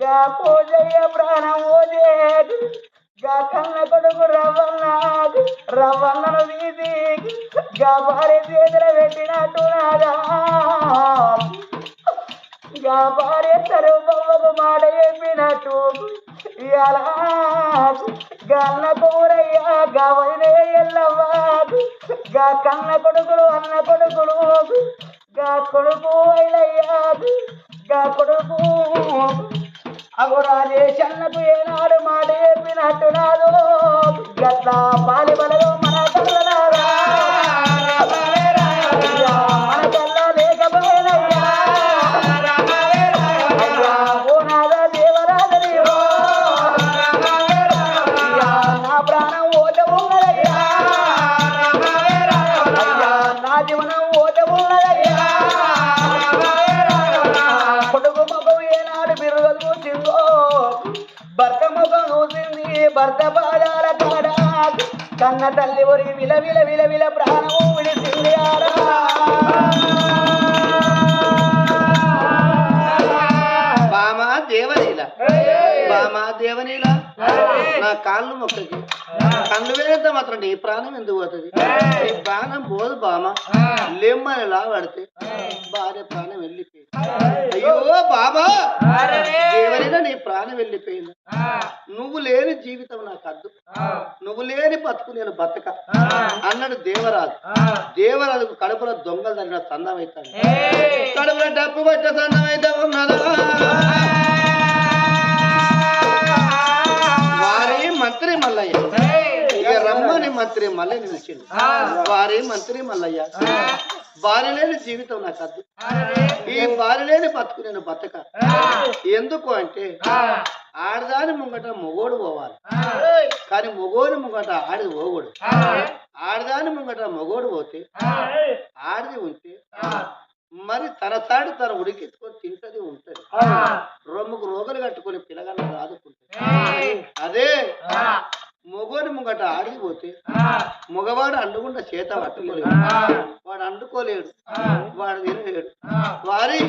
గా పూజయ్య ప్రాణం ఓజే గా కన్న కొడుకు రవ్వన్న రవ్వన్నను తీసి గా భార్య చేతుల పెట్టినట్టు నాదా. గా భార్య సర్వకు మాట చెప్పినట్టు ఇవాళ గన్న కూరయ్యా గా వదిలే ఎల్లవ్వ? గా కన్న కొడుకులు అన్న కొడుకులు గా కొడుకు అయిలయ్యా? గా కొడుకు. అగో రాజేశన్నకు ఏనాడు మాట చెప్పినట్టు నాదు గట్లా పాలి బలలో భర్త పాదాల కాడ కన్న తల్లి ఒరి విల విల విల విల ప్రాణము విడిసింది ఆరా బామా దేవనీల బామా దేవనీల నా కాళ్ళు మొక్కకి. కళ్ళు వేరేంత మాత్రం నీ ప్రాణం ఎందుకు పోతుంది? నీ ప్రాణం పోదు బామ. లెమ్మని లావడితే భార్య ప్రాణం వెళ్ళిపోయింది. అయ్యో బాబా! దేవనీల నీ ప్రాణం వెళ్ళిపోయింది. నువ్వు లేని జీవితం నాకు అద్దు. నువ్వు లేని బతుకు నేను బతక. అన్నాడు దేవరాజు. దేవరాజుకు కడుపులో దొంగలు తగిన సందం అవుతాడు కడుపులో డబ్బు పట్ట సందం అయితే ఉన్నదా? వారి మంత్రి మల్లయ్య. రమ్మని మంత్రి మల్లయ్య నిలిచిండు. వారి మంత్రి మల్లయ్య. లేని జీవితం నాకు అద్దు. ఈ వారి లేని బతుకు నేను బతక. ఎందుకు అంటే ఆడదాని ముంగట మొగోడు పోవాలి. కానీ మొగోని ముంగట ఆడిది పోగోడు ఆడదాని ముంగట మొగోడు పోతే ఆడిది ఉంటే మరి తన తాడు తన ఉడికెత్తుకొని తింటది ఉంటది. రొమ్ముకు రోగలు కట్టుకొని పిల్లగాళ్ళని ఆదుకుంటుంది. అదే మొగోని ముంగట ఆడిపోతే మగవాడు అండుకుండా చేత పట్టుకోలేడు. వాడు అండుకోలేడు. వాడు తినలేడు. వారి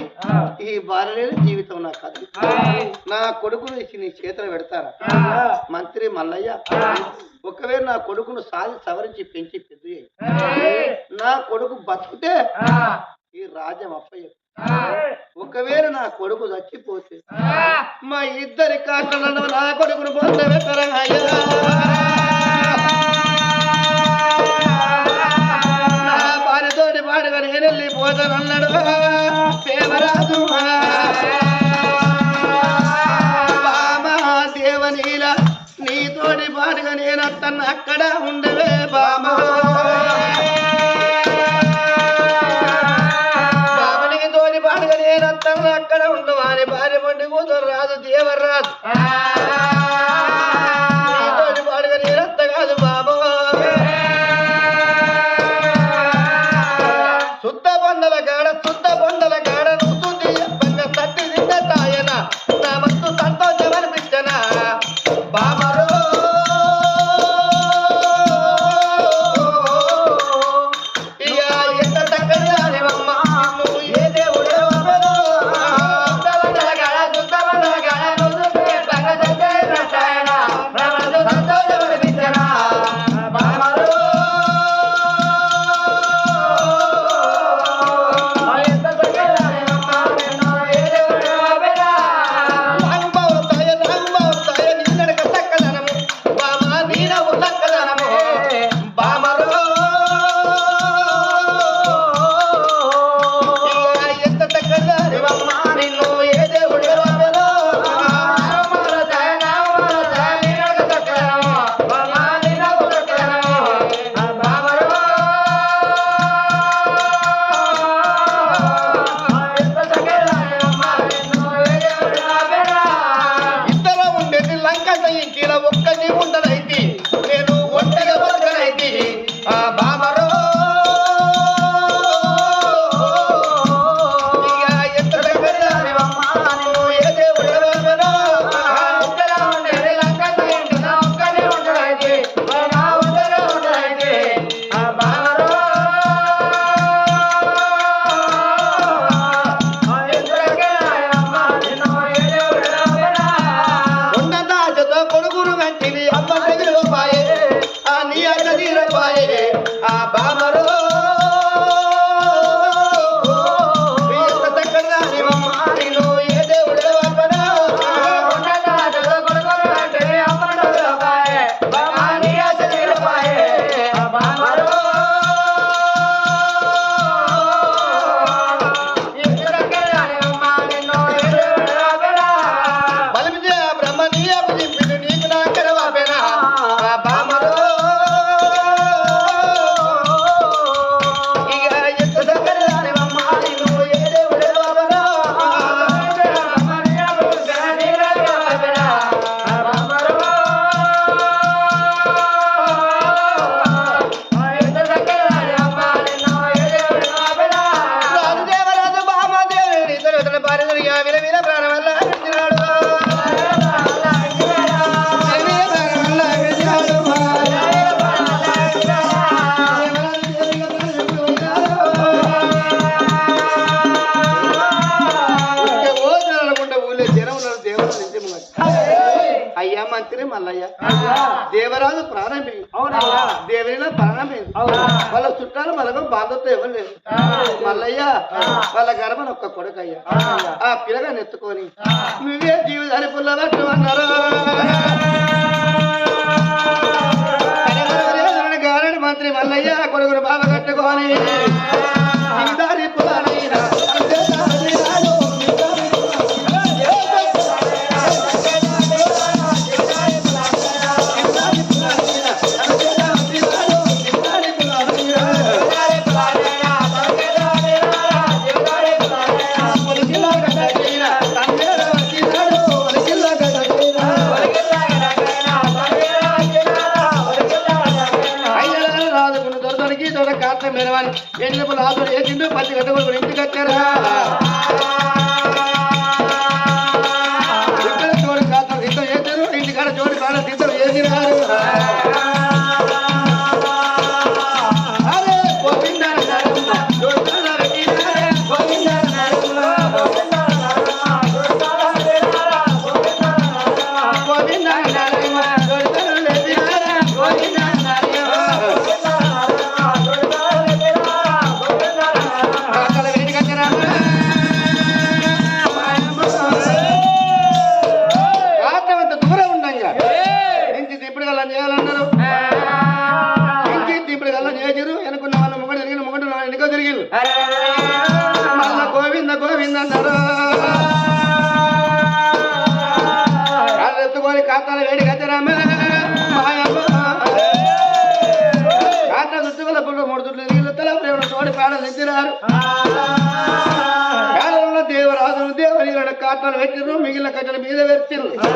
ఈ బారలేని జీవితం నాకు అది నా కొడుకును ఇచ్చి నీ చేతులు పెడతారా? మంత్రి మల్లయ్య ఒకవేళ నా కొడుకును సాది సవరించి పెంచి పెద్ద. నా కొడుకు బతుకుతే ఈ రాజ్యం అప్పయ్య ఒకవేళ నా కొడుకు చచ్చిపోతే మా ఇద్దరి కారణంలో నా కొడుకును పొంద నా భార్యతోటి పాడుగా నేను వెళ్ళిపోతాను అన్నాడు దేవరాజు దేవనీల నీతోటి పాడుగా నేను అక్కడ ఉండవే బామా. రాదు? మల్లయ్య దేవరాజు ప్రారంభి దేవరిలో ప్రారంభి వాళ్ళ చుట్టాలు మలగం బాధతో ఎవరు లేరు మల్లయ్య వాళ్ళ గర్భన ఒక్క కొడుకయ్యా ఆ పిల్లగాని ఎత్తుకొని నువ్వే జీవితాన్ని పుల్లబట్టు అన్నారు మంత్రి మల్లయ్య కొడుకును బాబ కట్టుకొని వెనుకున్న వాళ్ళ ముగడు తిరిగిన ముగడు ఎన్నికో తిరిగిరు మళ్ళా గోవింద గోవింద అన్నారు ఎత్తుకొని కాతాల వేడి కచ్చరామే కాట చుట్టుగల పుల్ల మూడు చుట్లు నీళ్ళు తల ప్రేమ తోడి పాడలు ఎత్తిరారు దేవని కాటాలు పెట్టిరు మిగిలిన కట్టల మీద ఆ.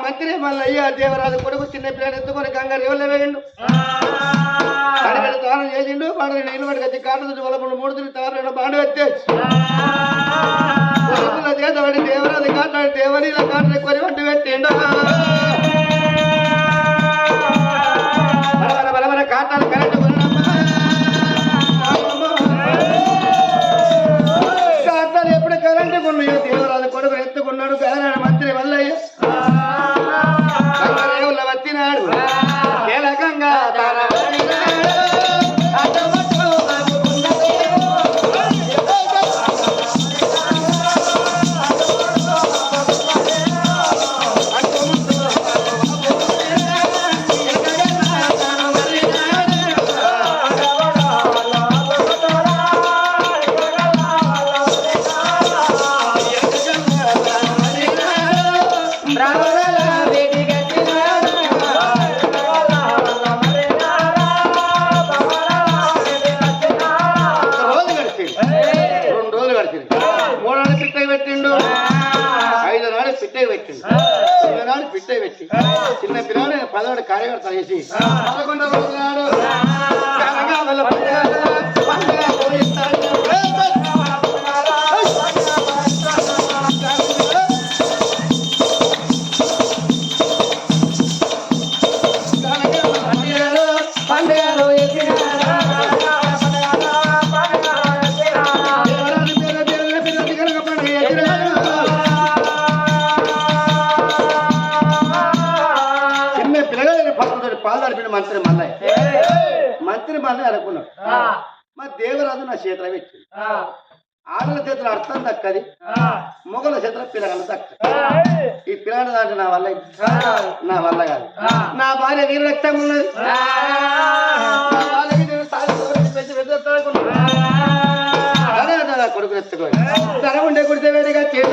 మంత్రి మల్లయ్య దేవరాజు కొడుకు చిన్న పిల్లని ఎత్తుకొని గంగారు ఎవరు వేయండు? అడిగిన తాను చేసిండు పాడని నీళ్ళు పడి కట్టి కాట చుట్టూ వల్ల మూడు తిరిగి తాను బాండ పెట్టేసి చేతబడి దేవరాజు కాటాడు దేవనీల కాటని కొని వంటి పెట్టిండు. కాటాలు కరెంటు దేవరాజు కొడుకు ఎత్తుకున్నాడు. గదనాడు రెండు మూడు నాడు పిట్టకి పెట్టిండు. ఐదు నాడు పిట్టై పెట్టిండు. ఐదు నాడు పిట్టై. పెట్టి చిన్న పిల్లలు పదవాడు కార్యకర్త చేసి. పదకొండో రోజు నాడు నడిపిన మంత్రి మల్లయ్య. మంత్రి మల్లయ్య అనుకున్నాడు మా దేవరాజు నా చేతిలో పెట్టింది ఆడల చేతులు అర్థం దక్కది. మొగల చేతుల పిల్లగాలు దక్కది. ఈ పిల్లగాడు దాంట్లో నా వల్ల నా వల్ల కాదు. నా భార్య వీర రక్తం ఉన్నది కొడుకు ఎత్తుకోయి ధర ఉండే కుడితే వేడిగా చేత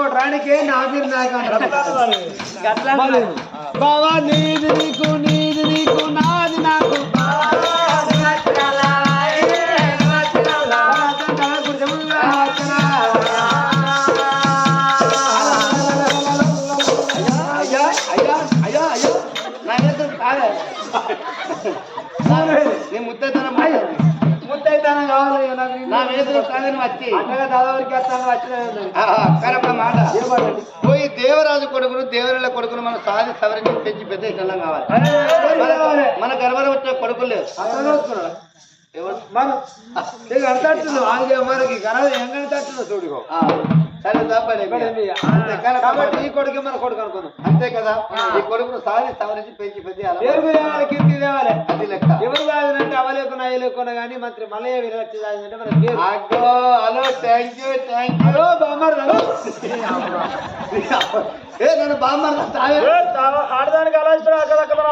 ఆయన కోటరానికి నా మీరు. మళ్ళీ, బాబా నీది నీకు నీది నీకు నాది ఎదురు కాదని వచ్చి కరెక్ట్ మాట. పోయి దేవరాజు కొడుకును దేవరాల కొడుకును మన సాధి సవరించి పెంచి పెద్ద ఇష్టం కావాలి. మన- గర్భం వచ్చే కొడుకులు లేవు ఎవరు? మనం ఇక అంతట్లు ఆగే మనకి గరవ ఎంగని తట్టులో చూడుకో సరే తప్పలే అంతే కనుక కాబట్టి ఈ కొడుకు మన కొడుకు అనుకుందాం. అంతే కదా? ఈ కొడుకును సాధి సవరించి పెంచి తేవాలి కీర్తి తేవాలి? అది లెక్క. ఎవరు రాజనంటే అవలేకున్నా అయ్యలేకున్నా కానీ మంత్రి మల్లయ్య విరక్తి రాజనంటే మన hello thank you thank you ఏ నన్ను బామ్మ తాగే ఆడదానికి అలా ఇస్తాడు అక్కడ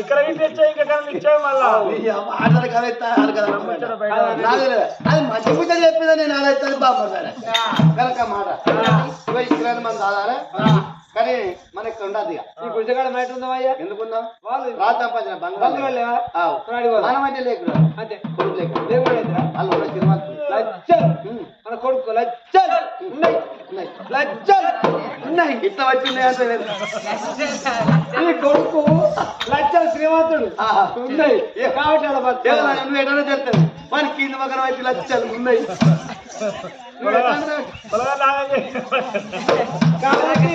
ఇక్కడ ఇంటి ఇక్కడ ఇచ్చే మళ్ళా? ఆడదాని కవిత అది మంచి పూజ చెప్పిందా నేను అలా ఇస్తాను బామ్మదారా కనుక మాట. ఇరవై మంది ఆధారా కానీ మనకి ఉండదు ఈ గుజగాడ మైట్ ఉందా అయ్యా? ఎందుకుందాం? వాళ్ళు రాత బంధువులు బంగారం. మనం లేకురా. అంతే. ఎదురా? వాళ్ళు లచ్చలు మన కొడుకు లచ్చలు ఉన్నాయి. ఉన్నాయి. లచ్చలు ఉన్నాయి. ఇట్లా వచ్చింది. ఈ కొడుకు లచ్చలు శ్రీమంతుడు. ఉన్నాయి. కాబట్టి నా నువ్వు ఎటనో చెప్తావు మన కింద పక్కన వచ్చి లక్షలు ఉన్నాయి. కాబట్టి